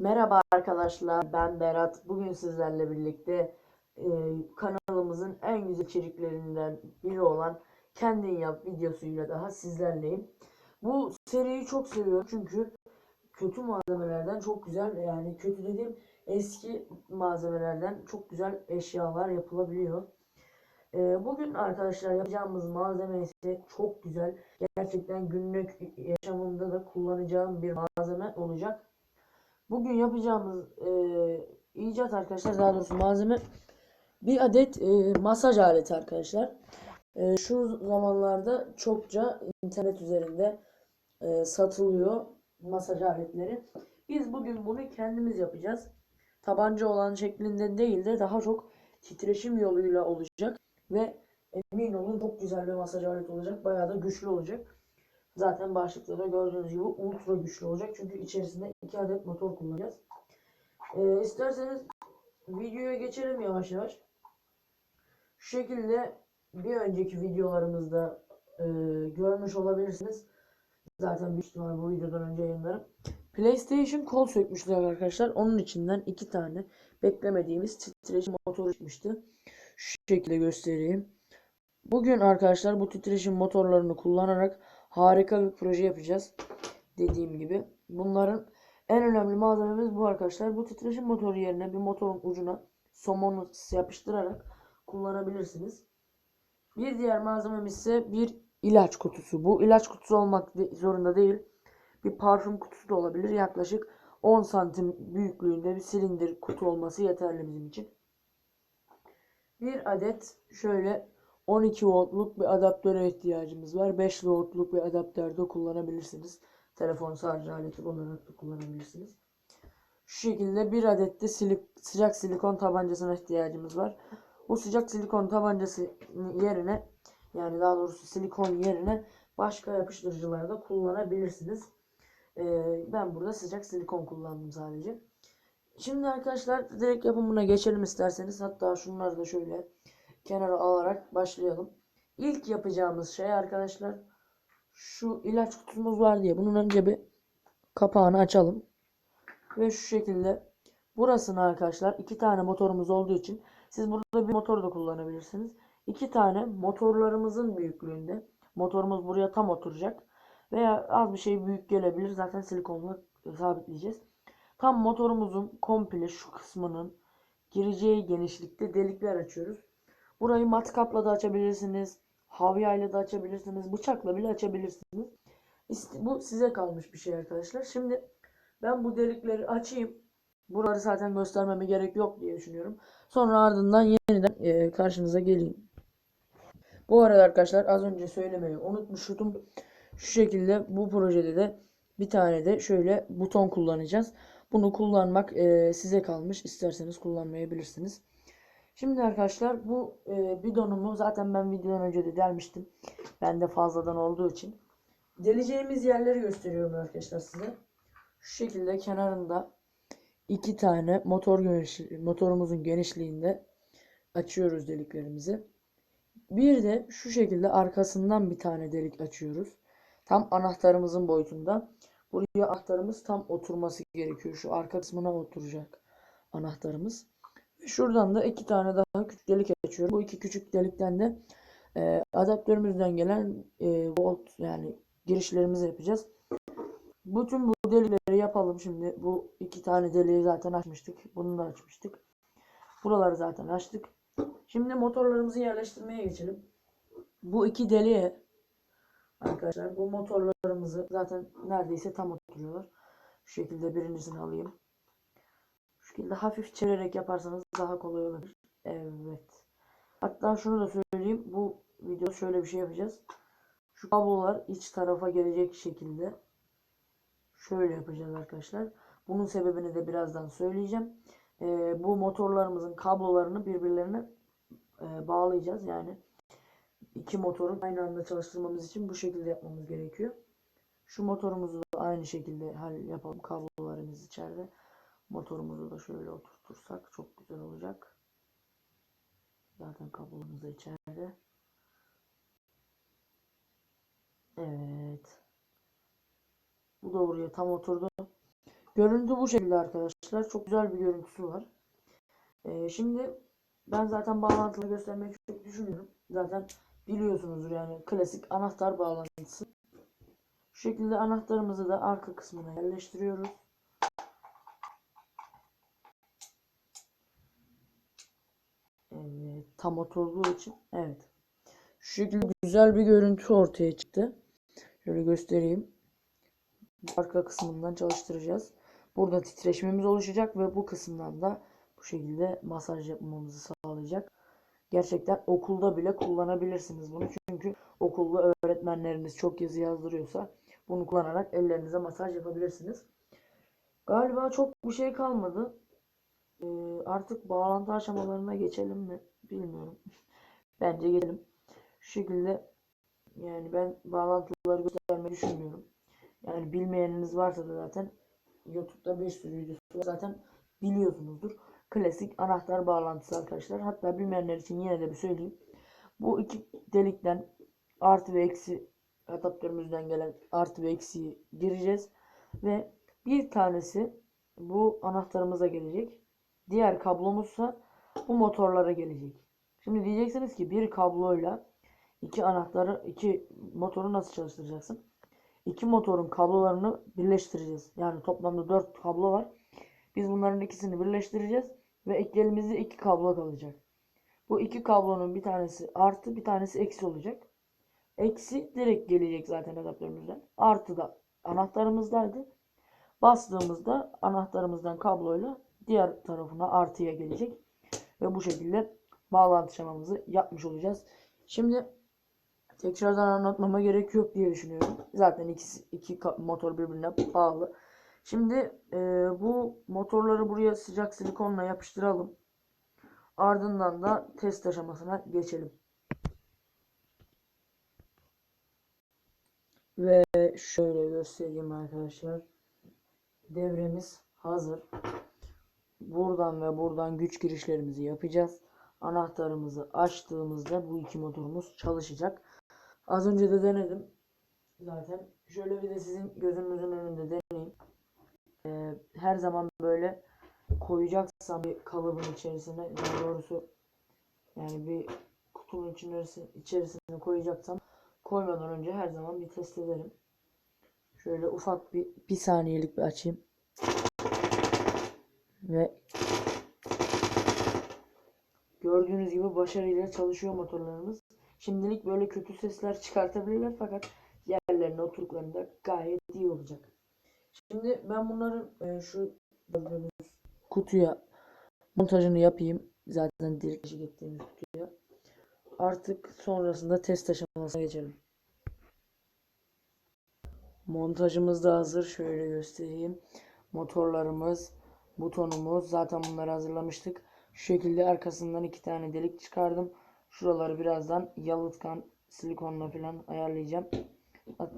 Merhaba arkadaşlar, ben Berat. Bugün sizlerle birlikte e, kanalımızın en güzel içeriklerinden biri olan Kendin Yap videosuyla daha sizlerleyim. Bu seriyi çok seviyorum çünkü kötü malzemelerden çok güzel yani kötü dediğim eski malzemelerden çok güzel eşyalar yapılabiliyor. E, bugün arkadaşlar yapacağımız malzeme ise çok güzel. Gerçekten günlük yaşamımda da kullanacağım bir malzeme olacak. Bugün yapacağımız e, icat arkadaşlar daha doğrusu malzeme bir adet e, masaj aleti arkadaşlar. E, şu zamanlarda çokça internet üzerinde e, satılıyor masaj aletleri. Biz bugün bunu kendimiz yapacağız. Tabanca olan şeklinde değil de daha çok titreşim yoluyla olacak ve emin olun çok güzel bir masaj aleti olacak. Bayağı da güçlü olacak. Zaten başlıkta da gördüğünüz gibi ultra güçlü olacak. Çünkü içerisinde iki adet motor kullanacağız. Ee, isterseniz videoya geçelim yavaş yavaş. Şu şekilde bir önceki videolarımızda e, görmüş olabilirsiniz. Zaten büyük ihtimal bu videodan önce yayınlarım. PlayStation kol sökmüşler arkadaşlar. Onun içinden iki tane beklemediğimiz titreşim motoru çıkmıştı. Şu şekilde göstereyim. Bugün arkadaşlar bu titreşim motorlarını kullanarak harika bir proje yapacağız. Dediğim gibi. Bunların en önemli malzememiz bu arkadaşlar. Bu titreşim motoru yerine bir motorun ucuna somonu yapıştırarak kullanabilirsiniz. Bir diğer malzememiz ise bir ilaç kutusu. Bu ilaç kutusu olmak zorunda değil. Bir parfüm kutusu da olabilir. Yaklaşık 10 santim büyüklüğünde bir silindir kutu olması yeterli bizim için. Bir adet şöyle 12 voltluk bir adaptöre ihtiyacımız var. 5 voltluk bir adaptör de kullanabilirsiniz. Telefon şarj aleti olarak da kullanabilirsiniz. Şu şekilde bir adet de silik, sıcak silikon tabancasına ihtiyacımız var. Bu sıcak silikon tabancası yerine yani daha doğrusu silikon yerine başka yapıştırıcılar da kullanabilirsiniz. Ee, ben burada sıcak silikon kullandım sadece. Şimdi arkadaşlar direkt yapımına geçelim isterseniz. Hatta şunları da şöyle kenara alarak başlayalım. İlk yapacağımız şey arkadaşlar şu ilaç kutumuz var diye bunun önce bir kapağını açalım. Ve şu şekilde burasını arkadaşlar iki tane motorumuz olduğu için siz burada bir motor da kullanabilirsiniz. İki tane motorlarımızın büyüklüğünde motorumuz buraya tam oturacak veya az bir şey büyük gelebilir zaten silikonla sabitleyeceğiz. Tam motorumuzun komple şu kısmının gireceği genişlikte delikler açıyoruz. Burayı matkapla da açabilirsiniz. Havyayla da açabilirsiniz. Bıçakla bile açabilirsiniz. Bu size kalmış bir şey arkadaşlar. Şimdi ben bu delikleri açayım. Buraları zaten göstermeme gerek yok diye düşünüyorum. Sonra ardından yeniden e, karşınıza geleyim. Bu arada arkadaşlar az önce söylemeyi unutmuştum. Şu şekilde bu projede de bir tane de şöyle buton kullanacağız. Bunu kullanmak e, size kalmış. İsterseniz kullanmayabilirsiniz. Şimdi arkadaşlar bu e, bidonumu zaten ben videodan önce de delmiştim. Bende fazladan olduğu için. Deleceğimiz yerleri gösteriyorum arkadaşlar size. Şu şekilde kenarında iki tane motor genişli motorumuzun genişliğinde açıyoruz deliklerimizi. Bir de şu şekilde arkasından bir tane delik açıyoruz. Tam anahtarımızın boyutunda. Buraya anahtarımız tam oturması gerekiyor. Şu arka kısmına oturacak anahtarımız. Şuradan da iki tane daha küçük delik açıyorum. Bu iki küçük delikten de e, adaptörümüzden gelen e, volt yani girişlerimizi yapacağız. Bütün bu delikleri yapalım şimdi. Bu iki tane deliği zaten açmıştık. Bunu da açmıştık. Buraları zaten açtık. Şimdi motorlarımızı yerleştirmeye geçelim. Bu iki deliğe arkadaşlar bu motorlarımızı zaten neredeyse tam oturuyorlar. Şu şekilde birincisini alayım. Şekilde hafif çevirerek yaparsanız daha kolay olabilir. Evet. Hatta şunu da söyleyeyim. Bu video şöyle bir şey yapacağız. Şu kablolar iç tarafa gelecek şekilde şöyle yapacağız arkadaşlar. Bunun sebebini de birazdan söyleyeceğim. Ee, bu motorlarımızın kablolarını birbirlerine e, bağlayacağız. Yani iki motorun aynı anda çalıştırmamız için bu şekilde yapmamız gerekiyor. Şu motorumuzu da aynı şekilde yapalım. Kablolarımız içeride. Motorumuzu da şöyle oturtursak çok güzel olacak. Zaten kablolarımız da içeride. Evet. Bu da buraya tam oturdu. Görüntü bu şekilde arkadaşlar. Çok güzel bir görüntüsü var. Ee, şimdi ben zaten bağlantılı göstermeyi çok düşünüyorum. Zaten biliyorsunuzdur yani klasik anahtar bağlantısı. Şu şekilde anahtarımızı da arka kısmına yerleştiriyoruz. Evet, tam oturduğu için evet. Şu şekilde güzel bir görüntü ortaya çıktı. Şöyle göstereyim. Arka kısmından çalıştıracağız. Burada titreşimimiz oluşacak ve bu kısımdan da bu şekilde masaj yapmamızı sağlayacak. Gerçekten okulda bile kullanabilirsiniz bunu. Çünkü okulda öğretmenleriniz çok yazı yazdırıyorsa bunu kullanarak ellerinize masaj yapabilirsiniz. Galiba çok bir şey kalmadı. Ee, artık bağlantı aşamalarına geçelim mi? Bilmiyorum. Bence geçelim. Şu şekilde yani ben bağlantıları göstermeyi düşünmüyorum. Yani bilmeyeniniz varsa da zaten YouTube'da bir sürü videosu. Zaten biliyorsunuzdur. Klasik anahtar bağlantısı arkadaşlar. Hatta bilmeyenler için yine de bir söyleyeyim. Bu iki delikten artı ve eksi adaptörümüzden gelen artı ve eksiyi gireceğiz. Ve bir tanesi bu anahtarımıza gelecek. Diğer kablomuzsa bu motorlara gelecek. Şimdi diyeceksiniz ki bir kabloyla iki anahtarı, iki motoru nasıl çalıştıracaksın? İki motorun kablolarını birleştireceğiz. Yani toplamda dört kablo var. Biz bunların ikisini birleştireceğiz ve elimizde iki kablo kalacak. Bu iki kablonun bir tanesi artı bir tanesi eksi olacak. Eksi direkt gelecek zaten adaptörümüzden. Artı da anahtarımızdaydı. Bastığımızda anahtarımızdan kabloyla diğer tarafına artıya gelecek. Ve bu şekilde bağlantı şemamızı yapmış olacağız. Şimdi tekrardan anlatmama gerek yok diye düşünüyorum. Zaten ikisi, iki motor birbirine bağlı. Şimdi e, bu motorları buraya sıcak silikonla yapıştıralım. Ardından da test aşamasına geçelim. Ve şöyle göstereyim arkadaşlar. Devremiz hazır. Buradan ve buradan güç girişlerimizi yapacağız. Anahtarımızı açtığımızda bu iki motorumuz çalışacak. Az önce de denedim. Zaten şöyle bir de sizin gözünüzün önünde deneyeyim. Ee, her zaman böyle koyacaksam bir kalıbın içerisine daha doğrusu yani bir kutunun içerisine, içerisine koyacaksam koymadan önce her zaman bir test ederim. Şöyle ufak bir bir saniyelik bir açayım. Ve gördüğünüz gibi başarıyla çalışıyor motorlarımız. Şimdilik böyle kötü sesler çıkartabilirler fakat yerlerine oturduklarında gayet iyi olacak. Şimdi ben bunların e, şu gördüğünüz kutuya montajını yapayım. Zaten direkt ettiğimiz kutuya. Artık sonrasında test aşamasına geçelim. Montajımız da hazır. Şöyle göstereyim. Motorlarımız, butonumuz zaten bunları hazırlamıştık. Şu şekilde arkasından iki tane delik çıkardım. Şuraları birazdan yalıtkan silikonla falan ayarlayacağım.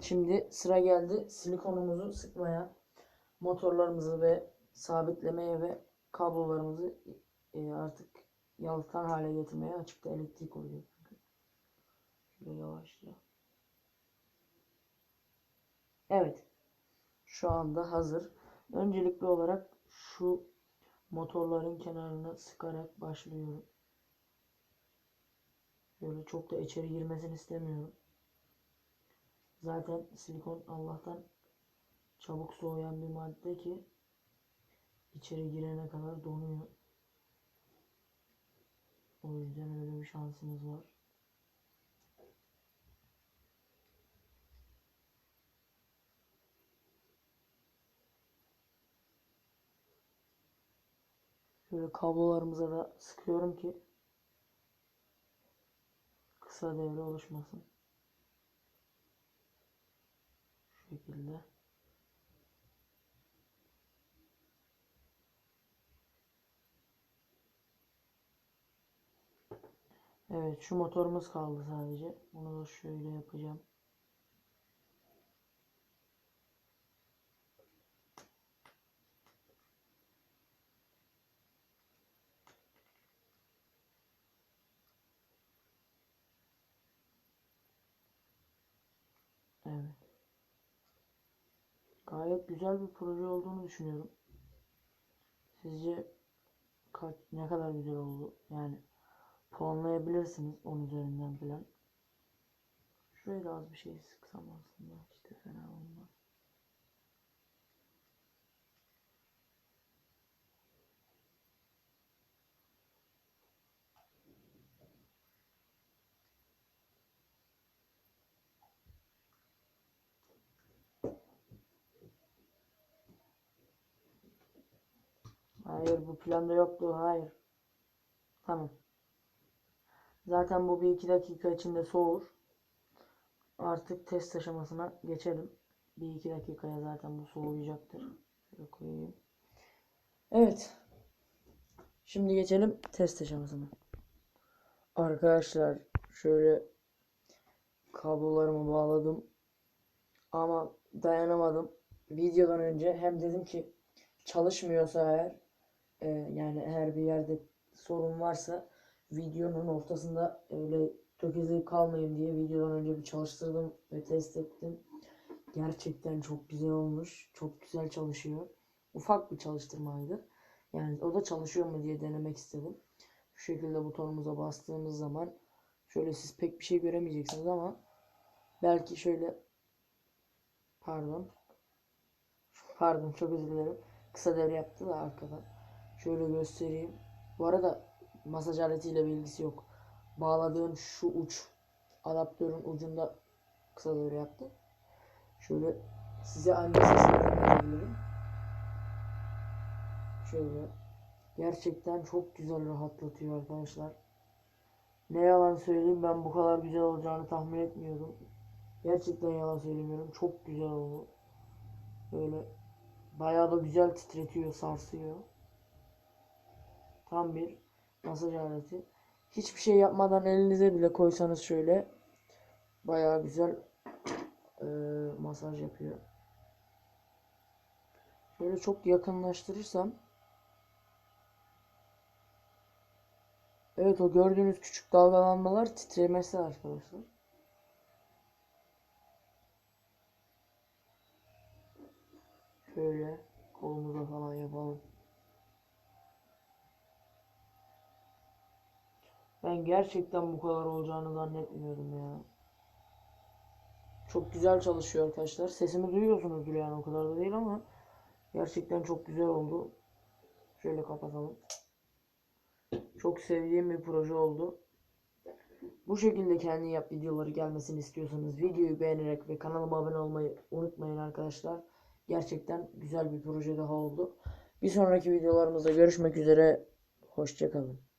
Şimdi sıra geldi silikonumuzu sıkmaya, motorlarımızı ve sabitlemeye ve kablolarımızı e, artık yalıtkan hale getirmeye açıkta elektrik oluyor. Şöyle yavaşça. Evet. Şu anda hazır. Öncelikli olarak şu motorların kenarına sıkarak başlıyorum. Böyle çok da içeri girmesini istemiyorum. Zaten silikon Allah'tan çabuk soğuyan bir madde ki içeri girene kadar donuyor. O yüzden öyle bir şansımız var. Şöyle kablolarımıza da sıkıyorum ki kısa devre oluşmasın. Şu şekilde. Evet şu motorumuz kaldı sadece. Bunu da şöyle yapacağım. Evet. Gayet güzel bir proje olduğunu düşünüyorum. Sizce kaç, ne kadar güzel oldu? Yani puanlayabilirsiniz 10 üzerinden falan. Şöyle az bir şey sıksam aslında işte fena olmaz. Hayır bu planda yoktu. Hayır. Tamam. Zaten bu bir iki dakika içinde soğur. Artık test aşamasına geçelim. Bir iki dakikaya zaten bu soğuyacaktır. Şöyle koyayım. Evet. Şimdi geçelim test aşamasına. Arkadaşlar şöyle kablolarımı bağladım. Ama dayanamadım. Videodan önce hem dedim ki çalışmıyorsa eğer e, yani eğer bir yerde sorun varsa videonun ortasında öyle tökezleyip kalmayayım diye videodan önce bir çalıştırdım ve test ettim. Gerçekten çok güzel olmuş. Çok güzel çalışıyor. Ufak bir çalıştırmaydı. Yani o da çalışıyor mu diye denemek istedim. Şu şekilde butonumuza bastığımız zaman şöyle siz pek bir şey göremeyeceksiniz ama belki şöyle pardon pardon çok özür dilerim. Kısa devre yaptı da arkadan. Şöyle göstereyim. Bu arada masaj aletiyle bir ilgisi yok. Bağladığım şu uç adaptörün ucunda kısa devre yaptı. Şöyle size anca sesini. Şöyle. Gerçekten çok güzel rahatlatıyor arkadaşlar. Ne yalan söyleyeyim ben bu kadar güzel olacağını tahmin etmiyordum. Gerçekten yalan söylemiyorum. Çok güzel oldu. Böyle bayağı da güzel titretiyor, sarsıyor. Tam bir masaj aleti. Hiçbir şey yapmadan elinize bile koysanız şöyle bayağı güzel e, masaj yapıyor. Şöyle çok yakınlaştırırsam Evet o gördüğünüz küçük dalgalanmalar titremesi arkadaşlar. Şöyle kolumuza falan yapalım. Ben gerçekten bu kadar olacağını zannetmiyordum ya. Çok güzel çalışıyor arkadaşlar. Sesimi duyuyorsunuzdur yani o kadar da değil ama gerçekten çok güzel oldu. Şöyle kapatalım. Çok sevdiğim bir proje oldu. Bu şekilde kendi yap videoları gelmesini istiyorsanız videoyu beğenerek ve kanalıma abone olmayı unutmayın arkadaşlar. Gerçekten güzel bir proje daha oldu. Bir sonraki videolarımızda görüşmek üzere. Hoşçakalın.